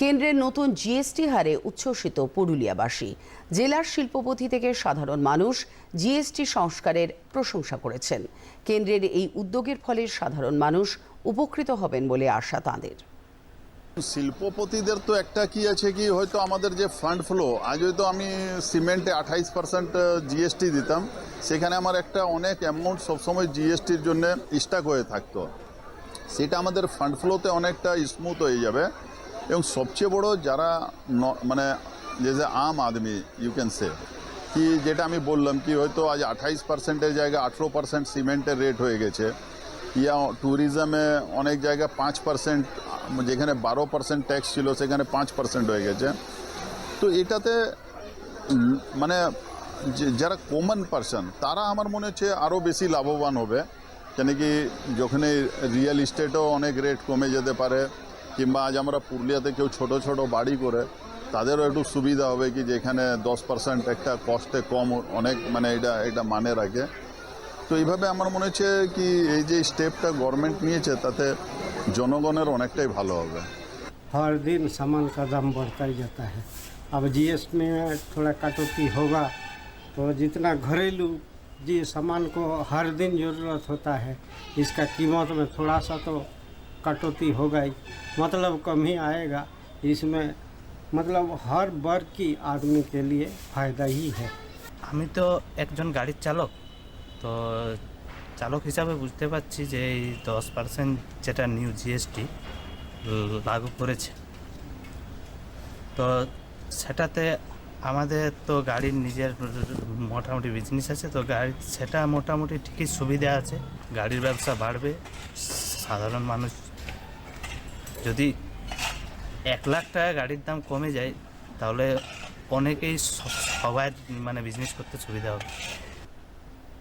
কেন্দ্রের নতুন জিএসটি হারে উচ্ছ্বসিত পুরুলিয়াবাসী। জেলার শিল্পপতি থেকে সাধারণ মানুষ জিএসটি সংস্কারের প্রশংসা করেছেন। কেন্দ্রের এই উদ্যোগের ফলে সাধারণ মানুষ উপকৃত হবেন বলে আশা তাঁদের। শিল্পপতিদের তো একটা কি আছে কি, হয়তো আমাদের যে ফান্ড ফ্লো আজ হয়তো আমি সিমেন্টে আঠাইশ পার্সেন্ট জিএসটি দিতাম। সেখানে আমার একটা অনেক অ্যামাউন্ট সবসময় জিএসটির জন্য স্টাক হয়ে থাকতো। সেটা আমাদের ফান্ড ফ্লোতে অনেকটা স্মুথ হয়ে যাবে। এবং সবচেয়ে বড় যারা মানে যে যে আম আদমি ইউ ক্যান সে কি যেটা আমি বললাম কি হয়তো আজ আঠাইশ পার্সেন্টের জায়গায় আঠেরো পার্সেন্ট সিমেন্টের রেট হয়ে গেছে। ইয়া ট্যুরিজমে অনেক জায়গায় পাঁচ পার্সেন্ট যেখানে বারো পার্সেন্ট ট্যাক্স ছিল, সেখানে পাঁচ পার্সেন্ট হয়ে গেছে। তো এটাতে মানে যারা কমন পার্সন তারা আমার মনে হচ্ছে আরও বেশি লাভবান হবে। কেন কি যখন রিয়েল ইস্টেটও অনেক রেট কমে যেতে পারে কিংবা আজ আমরা পুরুলিয়াতে কেউ ছোট ছোট বাড়ি করে তাদেরও একটু সুবিধা হবে কি যেখানে দশ পার্সেন্ট একটা কস্টে কম অনেক মানে এটা এটা মানে রাখে তো এইভাবে আমার মনে হচ্ছে কি এই যে স্টেপটা গভর্নমেন্ট নিয়েছে তাতে জনগণের অনেকটাই ভালো হবে हर दिन सामान का दाम बढ़ता ही जाता है अब जीएसटी में थोड़ा कटौती होगा तो जितना घरेलू जी सामान को हर दिन ज़रूरत होता है इसका कीमत में थोड़ा सा तो कटौती होगा ही मतलब कम ही आएगा इसमें मतलब हर वर्ग की आदमी के लिए फ़ायदा ही है আমি তো একজন গাড়ির চালক তো চালক হিসাবে বুঝতে পারছি যে এই দশ পার্সেন্ট যেটা নিউ জিএসটি লাগু করেছে তো সেটাতে আমাদের তো গাড়ির নিজের মোটামুটি বিজনেস আছে তো গাড়ি সেটা মোটামুটি ঠিকই সুবিধা আছে গাড়ির ব্যবসা বাড়বে সাধারণ মানুষ যদি এক লাখ টাকা গাড়ির দাম কমে যায়, তাহলে অনেকেই সবাই মানে বিজনেস করতে সুবিধা হবে।